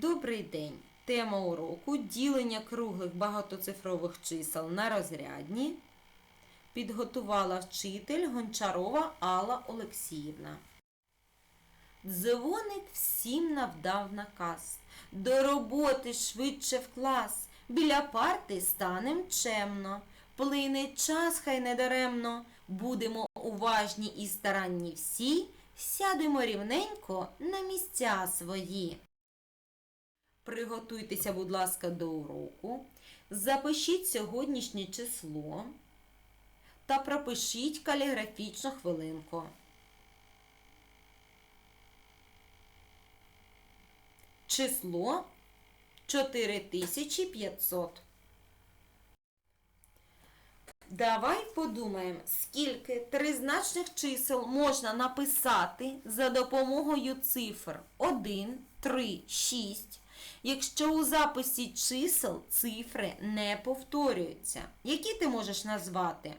Добрий день! Тема уроку ділення круглих багатоцифрових чисел на розрядні підготувала вчитель Гончарова Алла Олексіївна. Дзвоник всім навдав наказ. До роботи швидше в клас. Біля парти станем чемно. Плине час хай недаремно. Будемо уважні і старанні всі. Сядемо рівненько на місця свої. Приготуйтеся, будь ласка, до уроку. Запишіть сьогоднішнє число та пропишіть каліграфічну хвилинку. Число 4500. Давай подумаємо, скільки тризначних чисел можна написати за допомогою цифр 1, 3, 6, якщо у записі чисел цифри не повторюються. Які ти можеш назвати?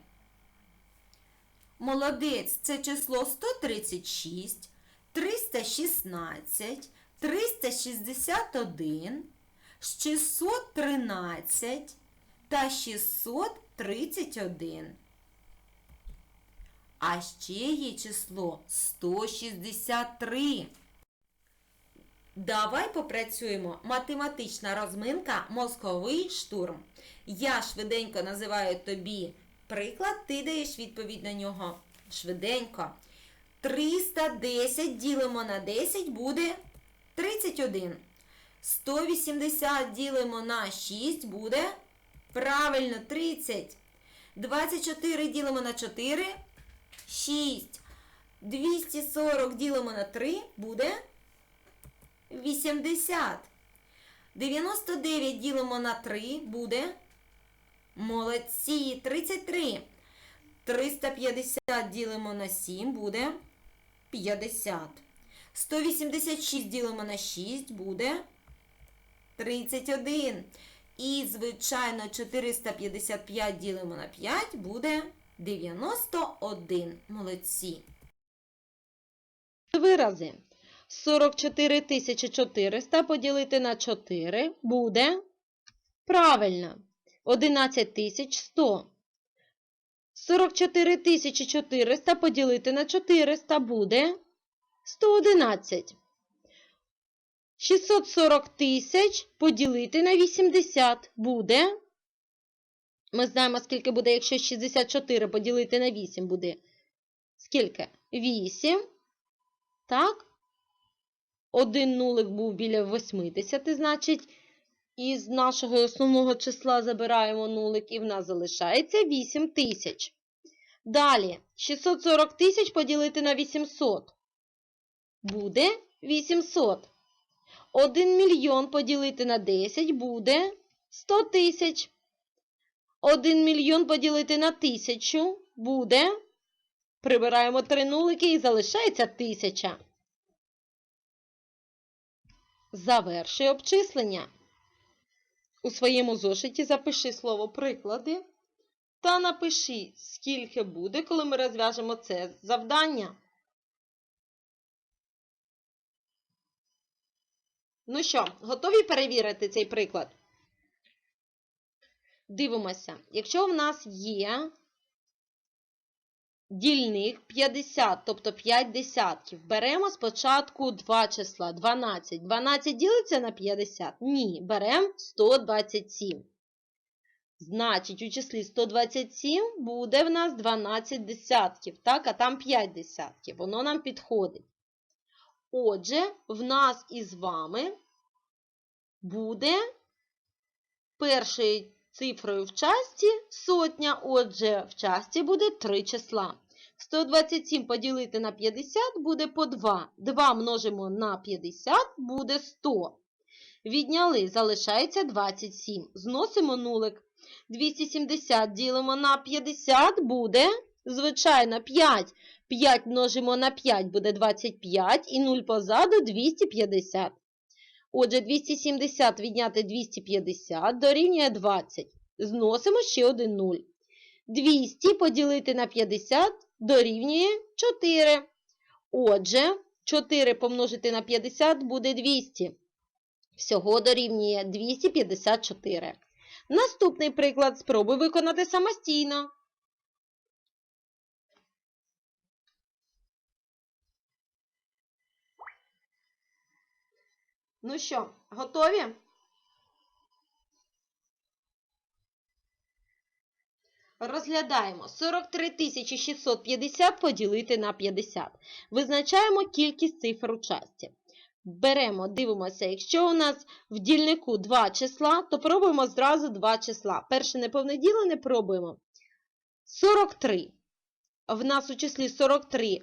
Молодець це число 136, 316, 361, 613 та 631. А ще є число 163. Давай попрацюємо. Математична розминка мозковий штурм. Я швиденько називаю тобі приклад, ти даєш відповідь на нього. Швиденько. 310 ділимо на 10 буде 31. 180 ділимо на 6 буде правильно 30. 24 ділимо на 4 6. 240 ділимо на 3 буде 80. 99 ділимо на 3 буде молодці 33. 350 ділимо на 7 буде 50. 186 ділимо на 6 буде 31. І, звичайно, 455 ділимо на 5 буде 91. Молодці. Вирази. 44 400 поділити на 4 буде правильно. 11 100. 44 400 поділити на 400 буде 111. 640 тисяч поділити на 80 буде. Ми знаємо, скільки буде, якщо 64 поділити на 8 буде. Скільки? 8. Так? Один нулик був біля 80, значить, із нашого основного числа забираємо нулик, і в нас залишається 8 тисяч. Далі, 640 тисяч поділити на 800. Буде 800. 1 мільйон поділити на 10 буде 100 тисяч. 1 мільйон поділити на 1000 буде. Прибираємо три нулики і залишається 1000. Завершуй обчислення. У своєму зошиті запиши слово приклади та напиши, скільки буде, коли ми розв'яжемо це завдання. Ну що, готові перевірити цей приклад? Дивимося, якщо в нас є дільник 50, тобто 5 десятків, беремо спочатку два числа 12. 12 ділиться на 50? Ні, беремо 127. Значить, у числі 127 буде в нас 12 десятків, так, а там 5 десятків. Воно нам підходить. Отже, в нас із вами буде першою цифрою в часті сотня, отже, в часті буде 3 числа. 127 поділити на 50 буде по 2. 2 множимо на 50 буде 100. Відняли, залишається 27. Зносимо нулик. 270 ділимо на 50 буде, звичайно, 5. 5 множимо на 5 буде 25 і 0 позаду 250. Отже, 270 відняти 250 дорівнює 20. Зносимо ще один 0. 200 поділити на 50 дорівнює 4. Отже, 4 помножити на 50 буде 200. Всього дорівнює 254. Наступний приклад спробуй виконати самостійно. Ну що, готові? Розглядаємо 43 650 поділити на 50. Визначаємо кількість цифр у часті. Беремо, дивимося, якщо у нас в дільнику два числа, то пробуємо зразу два числа. Перше неповноділене пробуємо. 43. В нас у числі 43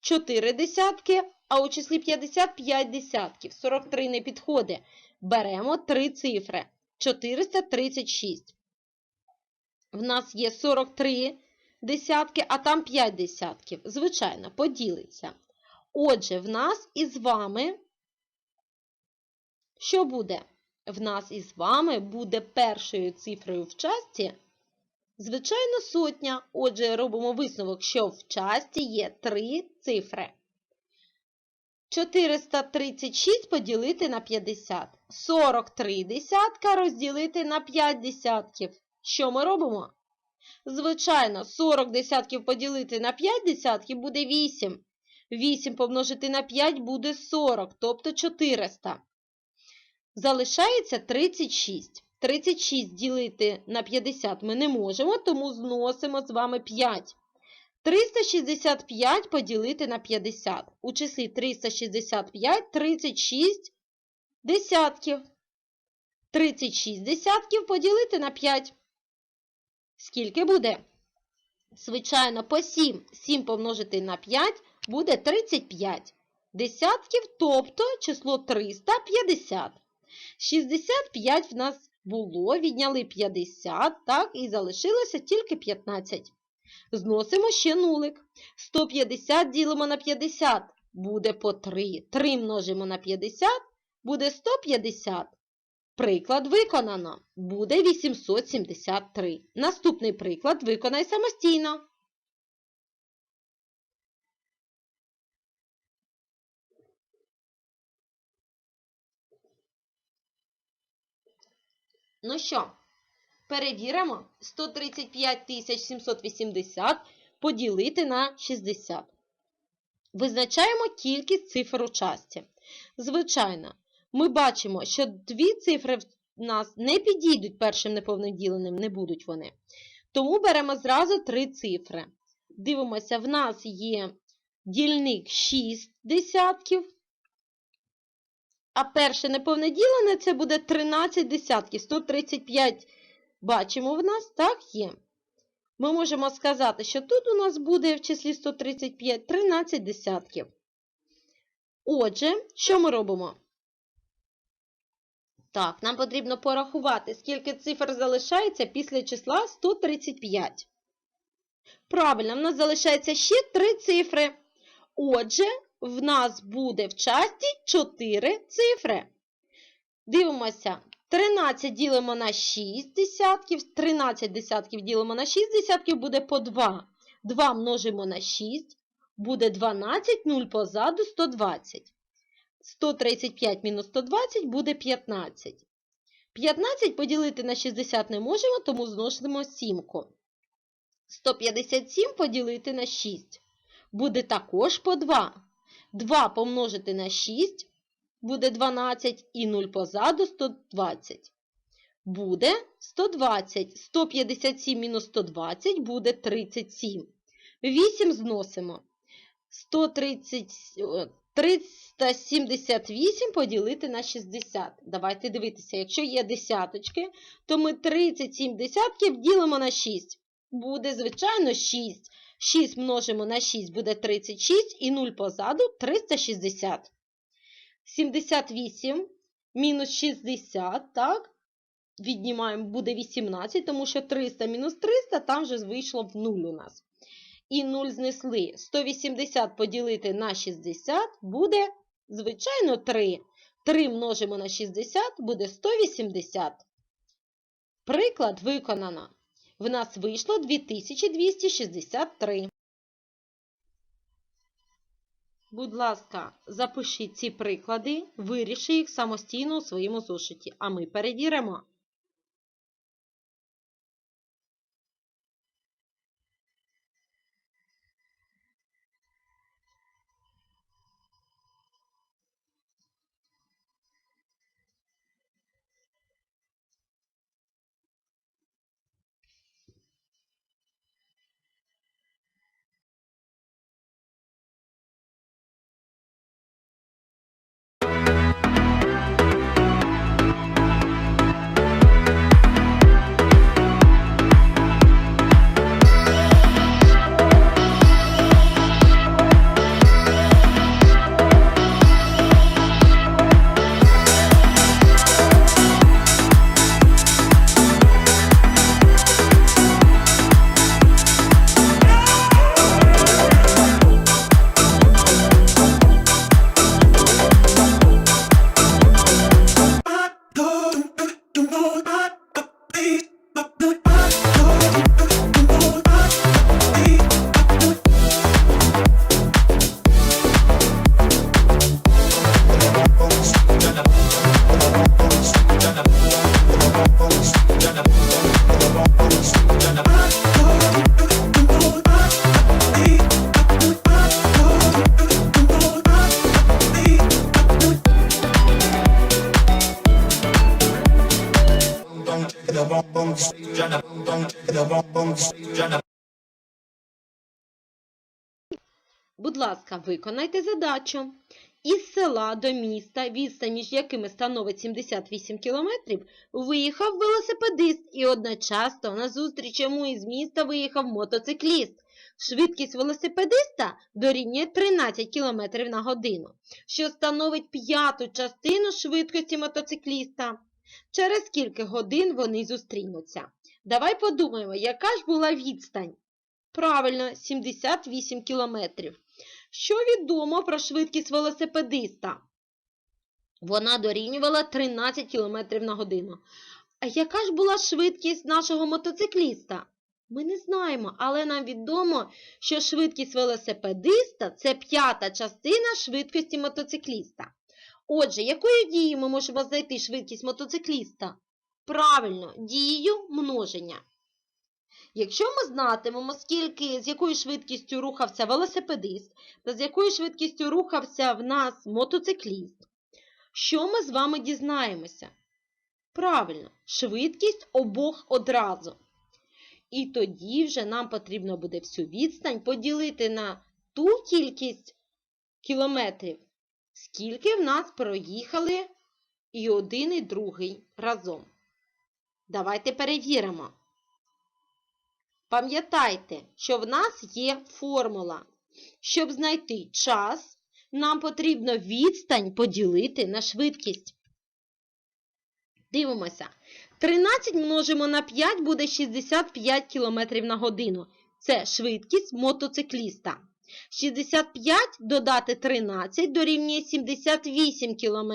4 десятки, а у числі 55 десятків. 43 не підходить. Беремо три цифри. 436. В нас є 43 десятки, а там 5 десятків. Звичайно, поділиться. Отже, в нас із вами що буде? В нас із вами буде першою цифрою в часті, звичайно, сотня. Отже, робимо висновок, що в часті є три цифри. 436 поділити на 50. 43 десятка розділити на 5 десятків. Що ми робимо? Звичайно, 40 десятків поділити на 5 десятків буде 8. 8 помножити на 5 буде 40, тобто 400. Залишається 36. 36 ділити на 50 ми не можемо, тому зносимо з вами 5. 365 поділити на 50. У числі 365 36 десятків. 36 десятків поділити на 5. Скільки буде? Звичайно, по 7. 7 помножити на 5 буде 35 десятків, тобто число 350. 65 в нас було, відняли 50, так, і залишилося тільки 15. Зносимо ще нулик. 150 ділимо на 50, буде по 3. 3 множимо на 50, буде 150. Приклад виконано. Буде 873. Наступний приклад виконай самостійно. Ну що, перевіримо 135 780 поділити на 60. Визначаємо кількість цифр у часті. Звичайно, ми бачимо, що дві цифри в нас не підійдуть першим неповним діленим, не будуть вони. Тому беремо зразу три цифри. Дивимося, в нас є дільник 6 десятків. А перше неповне ділене це буде 13 десятків. 135 бачимо в нас, так є. Ми можемо сказати, що тут у нас буде в числі 135 13 десятків. Отже, що ми робимо? Так, нам потрібно порахувати, скільки цифр залишається після числа 135. Правильно, в нас залишається ще 3 цифри. Отже, в нас буде в часті 4 цифри. Дивимося, 13 ділимо на 6 десятків, 13 десятків ділимо на 6 десятків, буде по 2. 2 множимо на 6, буде 12, 0 позаду 120. 135 мінус 120 буде 15. 15 поділити на 60 не можемо, тому зносимо сімку. 157 поділити на 6. Буде також по 2. 2 помножити на 6 буде 12 і 0 позаду 120. Буде 120. 157 мінус 120 буде 37. 8 зносимо. 130, 378 поділити на 60. Давайте дивитися, якщо є десяточки, то ми 37 десятків ділимо на 6. Буде, звичайно, 6. 6 множимо на 6 буде 36 і 0 позаду 360. 78 мінус 60, так? Віднімаємо, буде 18, тому що 300 мінус 300, там вже вийшло в 0 у нас. І 0 знесли. 180 поділити на 60 буде, звичайно, 3. 3 множимо на 60 буде 180. Приклад виконано. В нас вийшло 2263. Будь ласка, запишіть ці приклади, виріши їх самостійно у своєму зошиті, а ми перевіримо. Виконайте задачу. Із села до міста, відстань між якими становить 78 кілометрів, виїхав велосипедист і одночасно назустріч йому із міста виїхав мотоцикліст. Швидкість велосипедиста дорівнює 13 км на годину, що становить п'яту частину швидкості мотоцикліста. Через скільки годин вони зустрінуться? Давай подумаємо, яка ж була відстань? Правильно, 78 кілометрів. Що відомо про швидкість велосипедиста? Вона дорівнювала 13 км на годину. А яка ж була швидкість нашого мотоцикліста? Ми не знаємо, але нам відомо, що швидкість велосипедиста це п'ята частина швидкості мотоцикліста. Отже, якою дією ми можемо знайти швидкість мотоцикліста? Правильно, дією множення. Якщо ми знатимемо, скільки, з якою швидкістю рухався велосипедист та з якою швидкістю рухався в нас мотоцикліст, що ми з вами дізнаємося? Правильно, швидкість обох одразу. І тоді вже нам потрібно буде всю відстань поділити на ту кількість кілометрів, скільки в нас проїхали і один, і другий разом. Давайте перевіримо. Пам'ятайте, що в нас є формула. Щоб знайти час, нам потрібно відстань поділити на швидкість. Дивимося. 13 множимо на 5 буде 65 км на годину. Це швидкість мотоцикліста. 65 додати 13 дорівнює 78 км.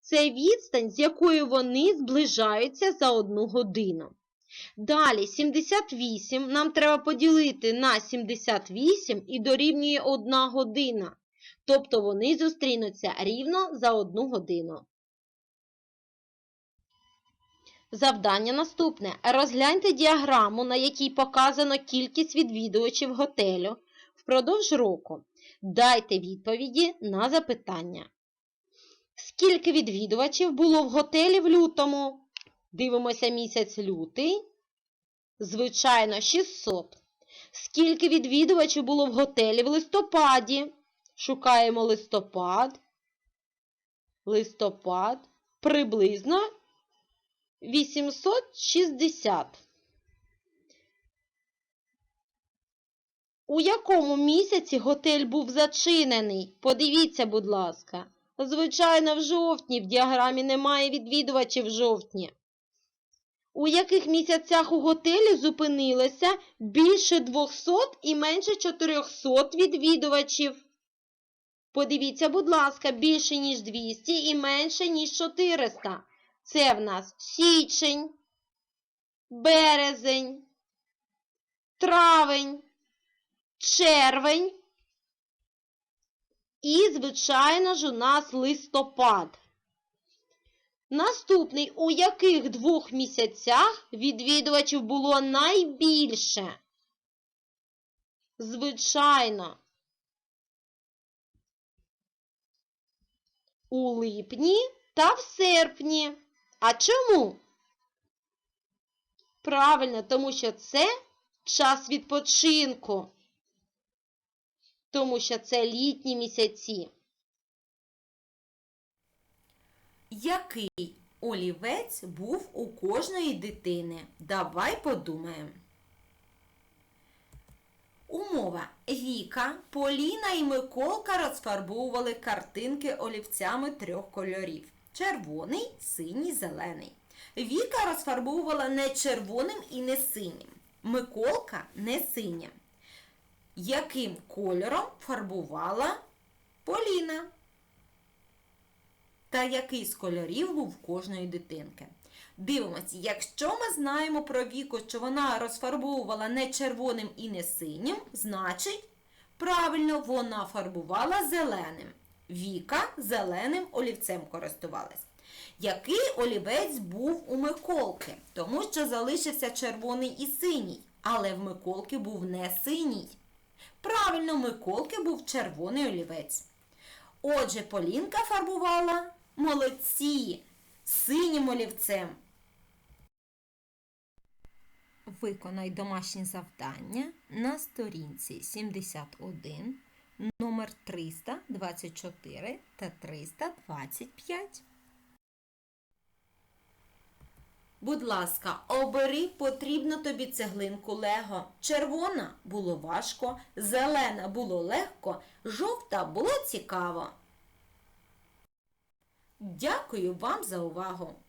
Це відстань, з якою вони зближаються за одну годину. Далі 78 нам треба поділити на 78 і дорівнює 1 година. Тобто вони зустрінуться рівно за 1 годину. Завдання наступне. Розгляньте діаграму, на якій показано кількість відвідувачів готелю впродовж року. Дайте відповіді на запитання. Скільки відвідувачів було в готелі в лютому? Дивимося місяць лютий. Звичайно, 600. Скільки відвідувачів було в готелі в листопаді? Шукаємо листопад. Листопад. Приблизно 860. У якому місяці готель був зачинений? Подивіться, будь ласка. Звичайно, в жовтні. В діаграмі немає відвідувачів в жовтні. У яких місяцях у готелі зупинилося більше 200 і менше 400 відвідувачів? Подивіться, будь ласка, більше, ніж 200 і менше, ніж 400. Це в нас січень, березень, травень, червень, І, звичайно ж, у нас листопад. Наступний, у яких двох місяцях відвідувачів було найбільше? Звичайно. У липні та в серпні. А чому? Правильно, тому що це час відпочинку. Тому що це літні місяці. Який олівець був у кожної дитини? Давай подумаємо. Умова. Віка, Поліна і Миколка розфарбовували картинки олівцями трьох кольорів: червоний, синій, зелений. Віка розфарбовувала не червоним і не синім. Миколка не синім. Яким кольором фарбувала Поліна? Та який з кольорів був в кожної дитинки? Дивимось, якщо ми знаємо про Віку, що вона розфарбовувала не червоним і не синім, значить, правильно, вона фарбувала зеленим. Віка зеленим олівцем користувалась. Який олівець був у Миколки? Тому що залишився червоний і синій, але в Миколки був не синій. Правильно, в Миколки був червоний олівець. Отже, Полінка фарбувала молодці синім олівцем. Виконай домашнє завдання на сторінці 71, номер 324 та 325. Будь ласка, обери потрібну тобі цеглинку Лего. Червона було важко, зелена було легко, жовта було цікаво. Дякую вам за увагу!